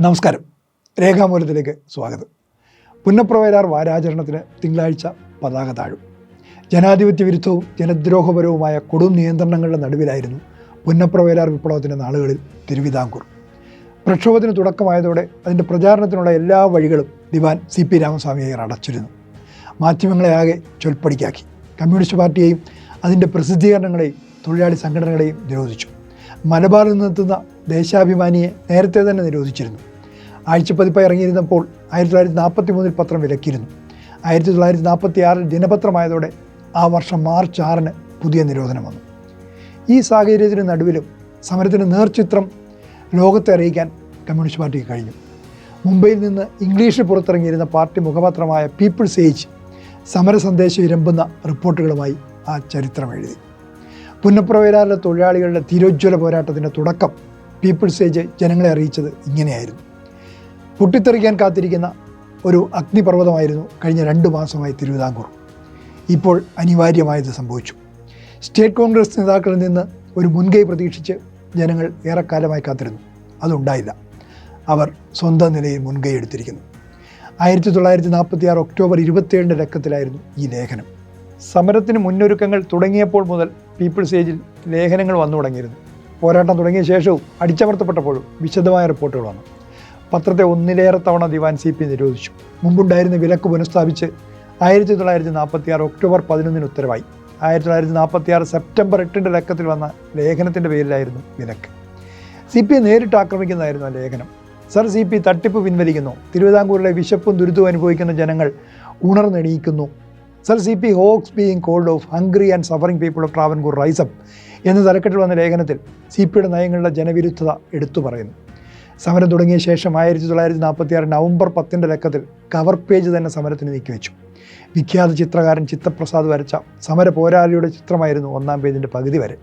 നമസ്കാരം. രേഖാമൂലത്തിലേക്ക് സ്വാഗതം. പുന്നപ്രവയലാർ വാരാചരണത്തിന് തിങ്കളാഴ്ച പതാക താഴും. ജനാധിപത്യ വിരുദ്ധവും ജനദ്രോഹപരവുമായ കൊടും നിയന്ത്രണങ്ങളുടെ നടുവിലായിരുന്നു പുന്നപ്രവയലാർ വിപ്ലവത്തിന്റെ നാളുകളിൽ തിരുവിതാംകൂർ. പ്രക്ഷോഭത്തിന് തുടക്കമായതോടെ അതിന്റെ പ്രചാരണത്തിനുള്ള എല്ലാ വഴികളും ദിവാൻ സി പി രാമസ്വാമി അയ്യർ അടച്ചിരുന്നു. മാധ്യമങ്ങളെ ആകെ ചൊൽപ്പടിക്കാക്കി. കമ്മ്യൂണിസ്റ്റ് പാർട്ടിയെയും അതിന്റെ പ്രസിദ്ധീകരണങ്ങളെയും തൊഴിലാളി സംഘടനകളെയും നിരോധിച്ചു. മലബാറിൽ നിന്നെത്തുന്ന ദേശാഭിമാനിയെ നേരത്തെ തന്നെ നിരോധിച്ചിരുന്നു. ആഴ്ചപ്പതിപ്പായി ഇറങ്ങിയിരുന്നപ്പോൾ ആയിരത്തി തൊള്ളായിരത്തി നാൽപ്പത്തി മൂന്നിൽ പത്രം വിലക്കിയിരുന്നു. ആയിരത്തി തൊള്ളായിരത്തി നാൽപ്പത്തി ആറിൽ ദിനപത്രമായതോടെ ആ വർഷം മാർച്ച് ആറിന് പുതിയ നിരോധനം വന്നു. ഈ സാഹചര്യത്തിന് നടുവിലും സമരത്തിന് നേർചിത്രം ലോകത്തെ അറിയിക്കാൻ കമ്മ്യൂണിസ്റ്റ് പാർട്ടിക്ക് കഴിഞ്ഞു. മുംബൈയിൽ നിന്ന് ഇംഗ്ലീഷിൽ പുറത്തിറങ്ങിയിരുന്ന പാർട്ടി മുഖപത്രമായ പീപ്പിൾസ് ഏജ് സമര സന്ദേശം ഇരമ്പുന്ന റിപ്പോർട്ടുകളുമായി ആ ചരിത്രം എഴുതി. പുന്നപ്രവേലാറിലെ തൊഴിലാളികളുടെ തിരോജ്വല പോരാട്ടത്തിന്റെ തുടക്കം പീപ്പിൾസ് ഏജ് ജനങ്ങളെ അറിയിച്ചത് ഇങ്ങനെയായിരുന്നു. പൊട്ടിത്തെറിക്കാൻ കാത്തിരിക്കുന്ന ഒരു അഗ്നിപർവതമായിരുന്നു കഴിഞ്ഞ രണ്ട് മാസമായി തിരുവിതാംകൂർ. ഇപ്പോൾ അനിവാര്യമായത് സംഭവിച്ചു. സ്റ്റേറ്റ് കോൺഗ്രസ് നേതാക്കളിൽ നിന്ന് ഒരു മുൻകൈ പ്രതീക്ഷിച്ച് ജനങ്ങൾ ഏറെക്കാലമായി കാത്തിരുന്നു. അതുണ്ടായില്ല. അവർ സ്വന്തം നിലയിൽ മുൻകൈ എടുത്തിരിക്കുന്നു. ആയിരത്തി തൊള്ളായിരത്തി നാൽപ്പത്തി ആറ് ഒക്ടോബർ ഇരുപത്തിയേഴിന്റെ ലക്കത്തിലായിരുന്നു ഈ ലേഖനം. സമരത്തിന് മുന്നൊരുക്കങ്ങൾ തുടങ്ങിയപ്പോൾ മുതൽ പീപ്പിൾസ് ഏജിൽ ലേഖനങ്ങൾ വന്നു തുടങ്ങിയിരുന്നു പോരാട്ടം തുടങ്ങിയ ശേഷവും അടിച്ചമർത്തപ്പെട്ടപ്പോഴും വിശദമായ റിപ്പോർട്ടുകൾ വന്നു പത്രത്തെ ഒന്നിലേറെ തവണ ദിവാൻ സി പി നിരോധിച്ചു. മുമ്പുണ്ടായിരുന്ന വിലക്ക് പുനഃസ്ഥാപിച്ച് ആയിരത്തി തൊള്ളായിരത്തി നാൽപ്പത്തി ആറ് ഒക്ടോബർ പതിനൊന്നിന് ഉത്തരവായി. ആയിരത്തി തൊള്ളായിരത്തി നാൽപ്പത്തി ആറ് സെപ്റ്റംബർ എട്ടിന്റെ ലക്കത്തിൽ വന്ന ലേഖനത്തിന്റെ പേരിലായിരുന്നു വിലക്ക്. സി പി നേരിട്ട് ആക്രമിക്കുന്നതായിരുന്നു ആ ലേഖനം. സർ സി പി തട്ടിപ്പ് പിൻവലിക്കുന്നു. തിരുവിതാംകൂറിലെ വിശപ്പും ദുരിതവും അനുഭവിക്കുന്ന ജനങ്ങൾ ഉണർന്നെണീക്കുന്നു. Sir C P hoax being cold of hungry and suffering people of Travancore rise up എന്ന തലക്കെട്ടിൽ വന്ന ലേഖനത്തിൽ സി പിയുടെ നയങ്ങളുടെ ജനവിരുദ്ധത എടുത്തു പറയുന്നു. സമരം തുടങ്ങിയ ശേഷം ആയിരത്തി തൊള്ളായിരത്തി നാൽപ്പത്തി ആറ് നവംബർ പത്തിന്റെ ലക്കത്തിൽ കവർ പേജ് തന്നെ സമരത്തിന് നീക്കിവെച്ചു. വിഖ്യാത ചിത്രകാരൻ ചിത്തപ്രസാദ് വരച്ച സമര പോരാളിയുടെ ചിത്രമായിരുന്നു ഒന്നാം പേജിന്റെ പകുതി വരെ.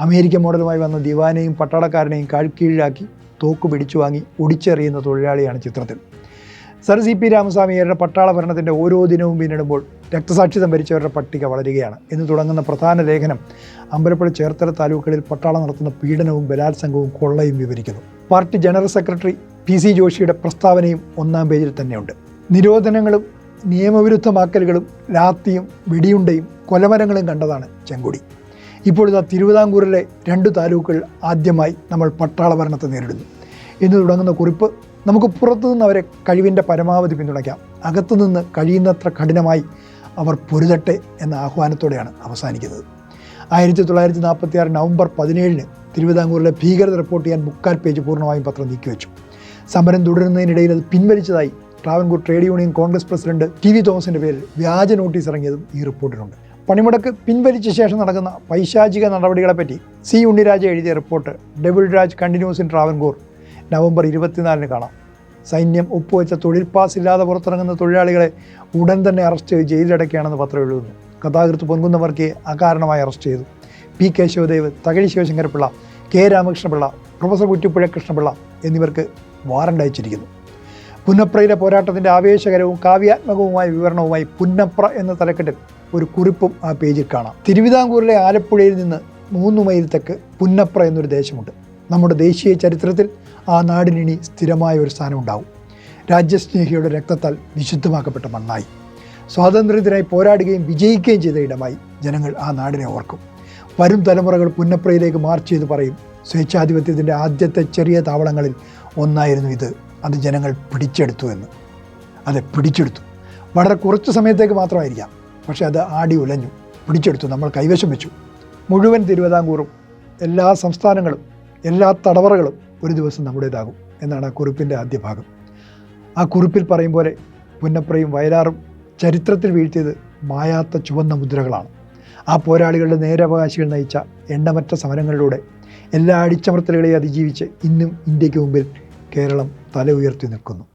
അമേരിക്കൻ മോഡലുമായി വന്ന ദിവാനെയും പട്ടാളക്കാരനെയും കാഴ്ക്കീഴിലാക്കി തോക്ക് പിടിച്ചു വാങ്ങി ഒടിച്ചെറിയുന്ന തൊഴിലാളിയാണ് ചിത്രത്തിൽ. സർ സി പി രാമസ്വാമിയുടെ പട്ടാള ഭരണത്തിന്റെ ഓരോ ദിനവും പിന്നിടുമ്പോൾ രക്തസാക്ഷിതം സംഭരിച്ചവരുടെ പട്ടിക വളരുകയാണ്. എന്ന് തുടങ്ങുന്ന പ്രധാന ലേഖനം അമ്പലപ്പുഴ ചേർത്തല താലൂക്കുകളിൽ പട്ടാളം നടത്തുന്ന പീഡനവും ബലാത്സംഗവും കൊള്ളയും വിവരിക്കുന്നു. Party general secretary P C ജോഷിയുടെ പ്രസ്താവനയും ഒന്നാം പേജിൽ തന്നെയുണ്ട്. നിരോധനങ്ങളും നിയമവിരുദ്ധമാക്കലുകളും രാത്രിയും വെടിയുണ്ടയും കൊലമരങ്ങളും കണ്ടതാണ് ചെങ്കുടി. ഇപ്പോഴിതാ തിരുവിതാംകൂറിലെ രണ്ട് താലൂക്കുകൾ ആദ്യമായി നമ്മൾ പട്ടാള ഭരണത്തെ നേരിടുന്നു. എന്ന് തുടങ്ങുന്ന കുറിപ്പ് നമുക്ക് പുറത്തു നിന്ന് അവരെ കഴിവിന്റെ പരമാവധി പിന്തുണയ്ക്കാം. അകത്തുനിന്ന് കഴിയുന്നത്ര കഠിനമായി അവർ പൊരുതട്ടെ എന്ന ആഹ്വാനത്തോടെയാണ് അവസാനിക്കുന്നത്. ആയിരത്തി തൊള്ളായിരത്തി നാൽപ്പത്തി ആറ് നവംബർ പതിനേഴിന് തിരുവിതാംകൂറിലെ ഭീകരത റിപ്പോർട്ട് ചെയ്യാൻ മുക്കാൽ പേജ് പൂർണമായും പത്രം നീക്കിവെച്ചു സമരം തുടരുന്നതിനിടയിൽ അത് പിൻവലിച്ചതായി Travancore Trade Union Congress president T V തോമസിന്റെ പേരിൽ വ്യാജ നോട്ടീസ് ഇറങ്ങിയതും ഈ റിപ്പോർട്ടിലുണ്ട്. പണിമുടക്ക് പിൻവലിച്ച ശേഷം നടക്കുന്ന പൈശാചിക നടപടികളെപ്പറ്റി സി ഉണ്ണിരാജ എഴുതിയ report devil Raj continues in Travancore November ഇരുപത്തിനാലിന് കാണാം. സൈന്യം ഒപ്പുവെച്ച തൊഴിൽ പാസ് ഇല്ലാതെ പുറത്തിറങ്ങുന്ന തൊഴിലാളികളെ ഉടൻ തന്നെ അറസ്റ്റ് ചെയ്ത് ജയിലിലടക്കുകയാണെന്ന് പത്രം എഴുതുന്നു കഥാകൃത്ത് പൊൻകുന്നവർക്കെ അകാരണമായി അറസ്റ്റ് ചെയ്തു. P Kesavadev Thakazhi Sivasankarapillai K Ramakrishnapillai professor Kuttippuzha Krishnapillai എന്നിവർക്ക് വാറണ്ട് അയച്ചിരിക്കുന്നു. പുന്നപ്രയിലെ പോരാട്ടത്തിന്റെ ആവേശകരവും കാവ്യാത്മകവുമായ വിവരണവുമായി പുന്നപ്ര എന്ന തലക്കെട്ടിൽ ഒരു കുറിപ്പും ആ പേജിൽ കാണാം. തിരുവിതാംകൂറിലെ ആലപ്പുഴയിൽ നിന്ന് മൂന്ന് മൈൽ തെക്ക് പുന്നപ്ര എന്നൊരു ദേശമുണ്ട്. നമ്മുടെ ദേശീയ ചരിത്രത്തിൽ ആ നാടിനിനി സ്ഥിരമായ ഒരു സ്ഥാനമുണ്ടാവും. രാജ്യസ്നേഹിയുടെ രക്തത്താൽ വിശുദ്ധമാക്കപ്പെട്ട മണ്ണായി. സ്വാതന്ത്ര്യത്തിനായി പോരാടുകയും വിജയിക്കുകയും ചെയ്ത ഇടമായി ജനങ്ങൾ ആ നാടിനെ ഓർക്കും. വരും തലമുറകൾ പുന്നപ്രയിലേക്ക് മാർച്ച് ചെയ്ത് പറയും സ്വേച്ഛാധിപത്യത്തിന്റെ ആദ്യത്തെ ചെറിയ താവളങ്ങളിൽ ഒന്നായിരുന്നു ഇത്. അത് ജനങ്ങൾ പിടിച്ചെടുത്തു എന്ന്. അതെ പിടിച്ചെടുത്തു. വളരെ കുറച്ച് സമയത്തേക്ക് മാത്രമായിരിക്കാം. പക്ഷേ അത് ആടി ഉലഞ്ഞു. പിടിച്ചെടുത്തു. നമ്മൾ കൈവശം വെച്ചു. മുഴുവൻ തിരുവിതാംകൂറും എല്ലാ സംസ്ഥാനങ്ങളും എല്ലാ തടവറകളും ഒരു ദിവസം നമ്മുടേതാകും എന്നാണ് ആ കുറിപ്പിന്റെ ആദ്യ ഭാഗം. ആ കുറിപ്പിൽ പറയും പോലെ പുന്നപ്രയും വയലാറും ചരിത്രത്തിൽ വീഴ്ത്തിയത് മായാത്ത ചുവന്ന മുദ്രകളാണ്. ആ പോരാളികളുടെ നേരവകാശികൾ നയിച്ച എണ്ണമറ്റ സമരങ്ങളിലൂടെ എല്ലാ അടിച്ചമർത്തലുകളെയും അതിജീവിച്ച് ഇന്നും ഇന്ത്യയ്ക്ക് മുമ്പിൽ കേരളം തല ഉയർത്തി നിൽക്കുന്നു.